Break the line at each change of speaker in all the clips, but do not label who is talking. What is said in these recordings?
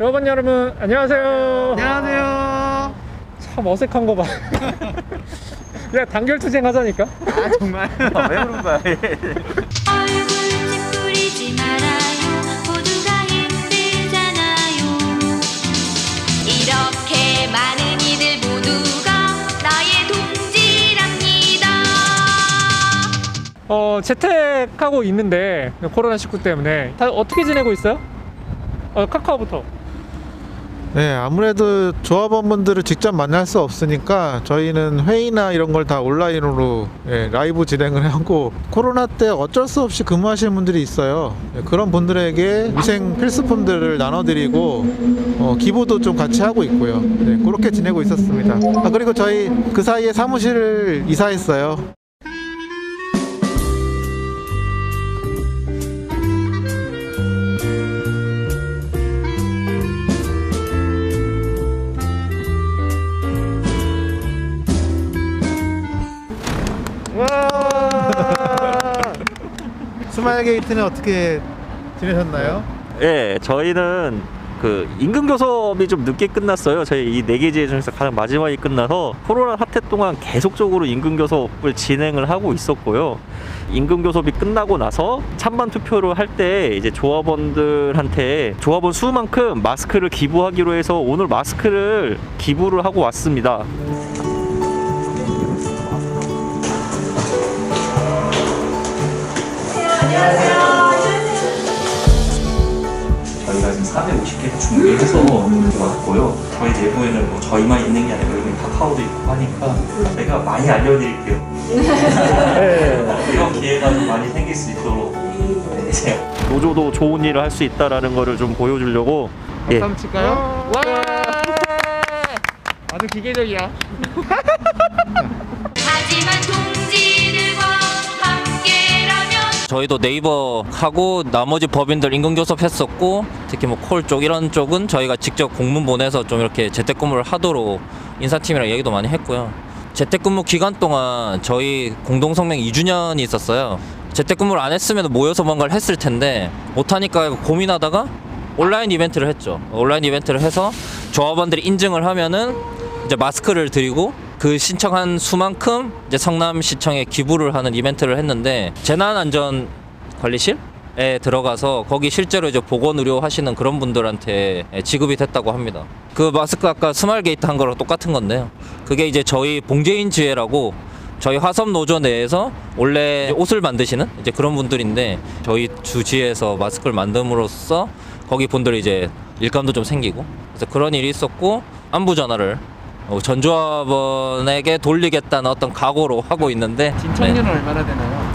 조합원 여러분 안녕하세요.
안녕하세요.
참 어색한 거 봐. 야 단결 투쟁 하자니까.
아 정말 왜 그런 거야?
얼굴 찌푸리지 말아요 모두가 힘들잖아요 이렇게 많은 이들 모두가 나의 동지랍니다
어 재택하고 있는데 코로나 19 때문에 다 어떻게 지내고 있어요? 어 카카오부터.
네, 아무래도 조합원분들을 직접 만날 수 없으니까 저희는 회의나 이런 걸 다 온라인으로 예, 라이브 진행을 하고 코로나 때 어쩔 수 없이 근무하시는 분들이 있어요. 예, 그런 분들에게 위생 필수품들을 나눠드리고 어, 기부도 좀 같이 하고 있고요. 네, 그렇게 지내고 있었습니다. 아, 그리고 저희 그 사이에 사무실을 이사했어요. 스마일 게이트는 어떻게 지내셨나요?
예, 저희는 그 임금 교섭이 좀 늦게 끝났어요. 저희 이 네 개제 중에서 가장 마지막에 끝나서 코로나 사태 동안 계속적으로 임금 교섭을 진행을 하고 있었고요. 임금 교섭이 끝나고 나서 찬반 투표를 할 때 이제 조합원들한테 조합원 수만큼 마스크를 기부하기로 해서 오늘 마스크를 기부를 하고 왔습니다.
해서 왔고요. 저희 내부에는 뭐 저희만 있는 게 아니고 여기 카카오도 있고 하니까 저희가 많이 알려드릴게요. 이런 기회가 좀 많이 생길 수 있도록 네, 제가
노조도 좋은 일을 할 수 있다라는 거를 좀 보여주려고 예.
다음 칠까요? 와. 아주 기계적이야.
저희도 네이버 하고 나머지 법인들 임금교섭 했었고 특히 뭐 콜 쪽 이런 쪽은 저희가 직접 공문 보내서 좀 이렇게 재택근무를 하도록 인사팀이랑 얘기도 많이 했고요. 재택근무 기간 동안 저희 공동성명 2주년이 있었어요. 재택근무를 안 했으면 모여서 뭔가를 했을 텐데 못하니까 고민하다가 온라인 이벤트를 했죠. 온라인 이벤트를 해서 조합원들이 인증을 하면은 이제 마스크를 드리고 그 신청한 수만큼 이제 성남시청에 기부를 하는 이벤트를 했는데 재난안전관리실 에 들어가서 거기 실제로 이제 보건 의료 하시는 그런 분들한테 지급이 됐다고 합니다. 그 마스크 아까 스마일 게이트 한 거랑 똑같은 건데요. 그게 이제 저희 봉제인 지회라고 저희 화섬 노조 내에서 원래 옷을 만드시는 이제 그런 분들인데 저희 주지에서 마스크를 만듦으로써 거기 분들이 이제 일감도 좀 생기고 그래서 그런 일이 있었고 안부 전화를 어, 전조합원에게 돌리겠다는 어떤 각오로 하고 있는데
진청료는
네,
얼마나 되나요?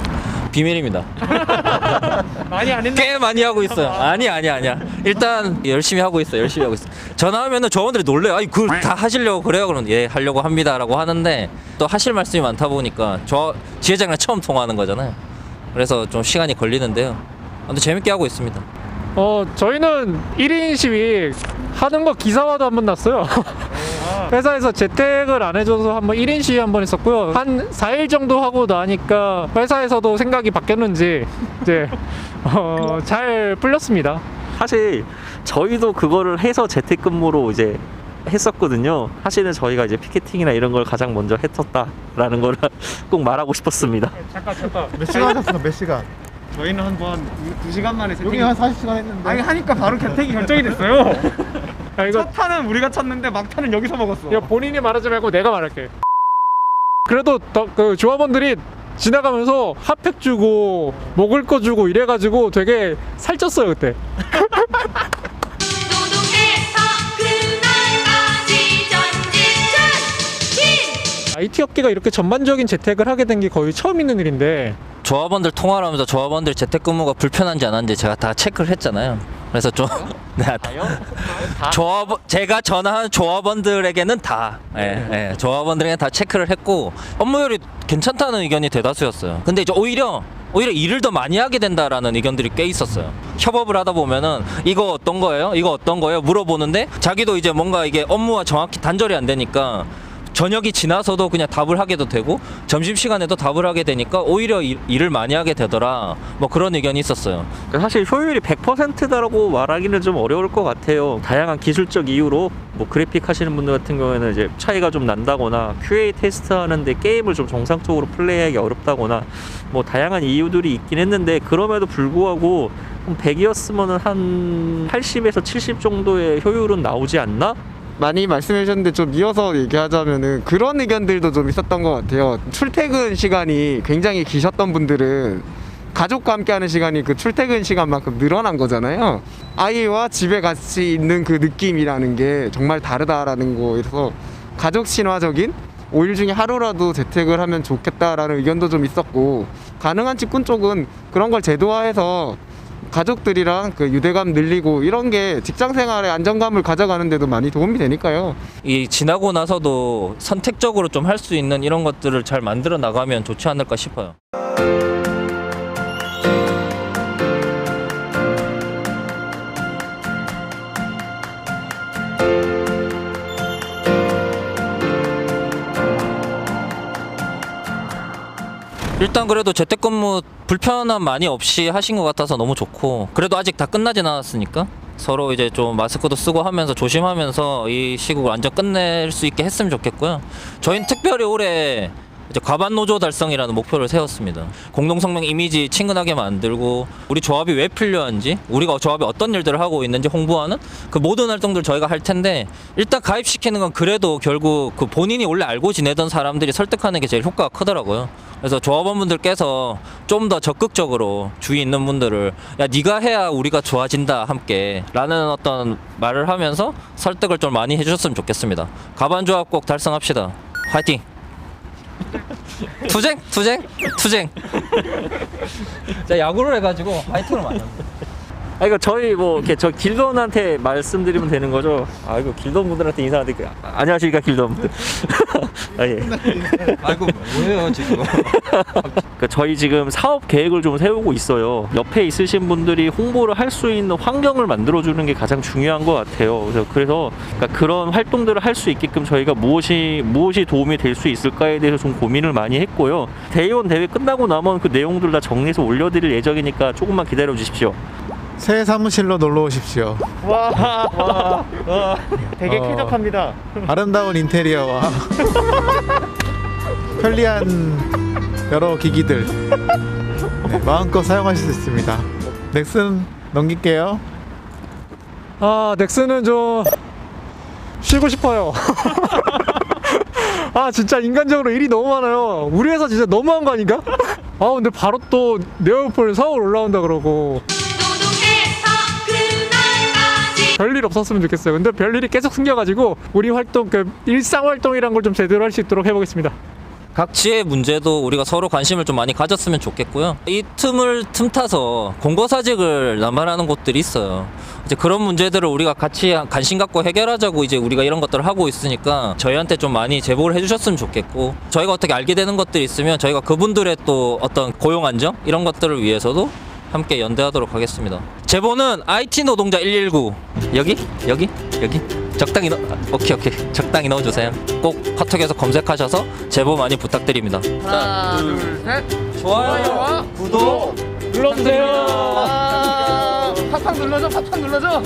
비밀입니다.
많이 안 했나?
꽤 많이 하고 있어요. 아니 아니 아니야. 일단 열심히 하고 있어. 요 열심히 하고 있어. 전화하면은 조원들이 놀래요. 아니 그걸 다 하시려고 그래요. 그러면 예 하려고 합니다라고 하는데 또 하실 말씀이 많다 보니까 저 지회장이랑 처음 통화하는 거잖아요. 그래서 좀 시간이 걸리는데요. 근데 재밌게 하고 있습니다.
어 저희는 1인 시위 하는 거 기사화도 한 번 났어요. 회사에서 재택을 안 해줘서 한번 1인 시위 한번 했었고요. 한 4일 정도 하고 나니까 회사에서도 생각이 바뀌었는지 이제 어, 잘 풀렸습니다.
사실 저희도 그거를 해서 재택근무로 이제 했었거든요. 사실은 저희가 이제 피켓팅이나 이런 걸 가장 먼저 했었다라는 걸 꼭 말하고 싶었습니다.
잠깐 잠깐.
몇 시간 하셨어? 몇 시간?
저희는 한번 2시간 만에
여기
세팅이
한 40시간 했는데.
아니 하니까 바로 개택이 결정이 됐어요
야, 이거
첫 탄은 우리가 쳤는데 막탄은 여기서 먹었어
야, 본인이 말하지 말고 내가 말할게. 그래도 더, 그 조합원들이 지나가면서 핫팩 주고 먹을 거 주고 이래가지고 되게 살쪘어요 그때.
노동해서 그날까지 전진전진
IT 업계가 이렇게 전반적인 재택을 하게 된 게 거의 처음 있는 일인데
조합원들 통화를 하면서 조합원들 재택근무가 불편한지 안 한지 제가 다 체크를 했잖아요. 그래서 좀 네, 조합 제가 전화한 조합원들에게는 다 예, 예, 조합원들에게 다 체크를 했고 업무율이 괜찮다는 의견이 대다수였어요. 근데 이제 오히려 오히려 일을 더 많이 하게 된다라는 의견들이 꽤 있었어요. 협업을 하다 보면은 이거 어떤 거예요? 이거 어떤 거예요? 물어보는데 자기도 이제 뭔가 이게 업무와 정확히 단절이 안 되니까 저녁이 지나서도 그냥 답을 하게도 되고 점심 시간에도 답을 하게 되니까 오히려 일, 일을 많이 하게 되더라. 뭐 그런 의견이 있었어요.
그러니까 사실 효율이 100%다라고 말하기는 좀 어려울 것 같아요. 다양한 기술적 이유로 뭐 그래픽 하시는 분들 같은 경우에는 이제 차이가 좀 난다거나 QA 테스트 하는데 게임을 좀 정상적으로 플레이하기 어렵다거나 뭐 다양한 이유들이 있긴 했는데 그럼에도 불구하고 100이었으면 한 80에서 70 정도의 효율은 나오지 않나?
많이 말씀해 주셨는데 좀 이어서 얘기하자면은 그런 의견들도 좀 있었던 것 같아요. 출퇴근 시간이 굉장히 기셨던 분들은 가족과 함께하는 시간이 그 출퇴근 시간만큼 늘어난 거잖아요. 아이와 집에 같이 있는 그 느낌이라는 게 정말 다르다라는 거에서 가족 친화적인 5일 중에 하루라도 재택을 하면 좋겠다라는 의견도 좀 있었고 가능한 직군 쪽은 그런 걸 제도화해서 가족들이랑 그 유대감 늘리고 이런 게 직장 생활의 안정감을 가져가는 데도 많이 도움이 되니까요.
이 지나고 나서도 선택적으로 좀 할 수 있는 이런 것들을 잘 만들어 나가면 좋지 않을까 싶어요. 일단 그래도 재택근무 불편함 많이 없이 하신 것 같아서 너무 좋고 그래도 아직 다 끝나진 않았으니까 서로 이제 좀 마스크도 쓰고 하면서 조심하면서 이 시국을 완전 끝낼 수 있게 했으면 좋겠고요. 저희는 특별히 올해 이제 과반 노조 달성이라는 목표를 세웠습니다. 공동성명 이미지 친근하게 만들고 우리 조합이 왜 필요한지 우리가 조합이 어떤 일들을 하고 있는지 홍보하는 그 모든 활동들 저희가 할 텐데 일단 가입시키는 건 그래도 결국 그 본인이 원래 알고 지내던 사람들이 설득하는 게 제일 효과가 크더라고요. 그래서 조합원분들께서 좀 더 적극적으로 주위 있는 분들을 야 네가 해야 우리가 좋아진다 함께라는 어떤 말을 하면서 설득을 좀 많이 해주셨으면 좋겠습니다. 가반 조합 꼭 달성합시다. 화이팅! 투쟁 투쟁 투쟁. 자 야구를 해가지고 많이 합니다.
아 이거 저희 뭐 이렇게 저 길던한테 말씀드리면 되는 거죠? 아 이거 길던 분들한테 인사하는데 그, 아, 안녕하십니까 길던 분들. 아 예.
아이고 뭐예요 지금?
그 저희 지금 사업 계획을 좀 세우고 있어요. 옆에 있으신 분들이 홍보를 할 수 있는 환경을 만들어주는 게 가장 중요한 것 같아요. 그래서 그래서 그러니까 그런 활동들을 할 수 있게끔 저희가 무엇이 무엇이 도움이 될 수 있을까에 대해서 좀 고민을 많이 했고요. 대의원 대회 끝나고 나면 그 내용들 다 정리해서 올려드릴 예정이니까 조금만 기다려 주십시오.
새 사무실로 놀러 오십시오.
와, 와, 와. 되게
어.
쾌적합니다.
아름다운 인테리어와 편리한 여러 기기들 네, 마음껏 사용하실 수 있습니다. 넥슨 넘길게요.
아 넥슨은 좀 쉬고 싶어요. 아 진짜 인간적으로 일이 너무 많아요. 우리 회사 진짜 너무한 거 아닌가? 아 근데 바로 또 네오폴 서울 올라온다 그러고 별일 없었으면 좋겠어요. 근데 별일이 계속 생겨가지고 우리 활동 그 일상 활동이란 걸 좀 제대로 할 수 있도록 해보겠습니다.
각지의 문제도 우리가 서로 관심을 좀 많이 가졌으면 좋겠고요. 이 틈을 틈타서 공고사직을 남발하는 곳들이 있어요. 이제 그런 문제들을 우리가 같이 관심 갖고 해결하자고 이제 우리가 이런 것들을 하고 있으니까 저희한테 좀 많이 제보를 해주셨으면 좋겠고 저희가 어떻게 알게 되는 것들이 있으면 저희가 그분들의 또 어떤 고용 안정 이런 것들을 위해서도 함께 연대하도록 하겠습니다. 제보는 IT 노동자 119 여기 여기 여기 적당히 넣 오케이 오케이 적당히 넣어주세요. 꼭 카톡에서 검색하셔서 제보 많이 부탁드립니다.
하나, 둘, 셋.
좋아요, 구독
눌러주세요.
아, 팍팍 눌러줘, 팍팍 눌러줘.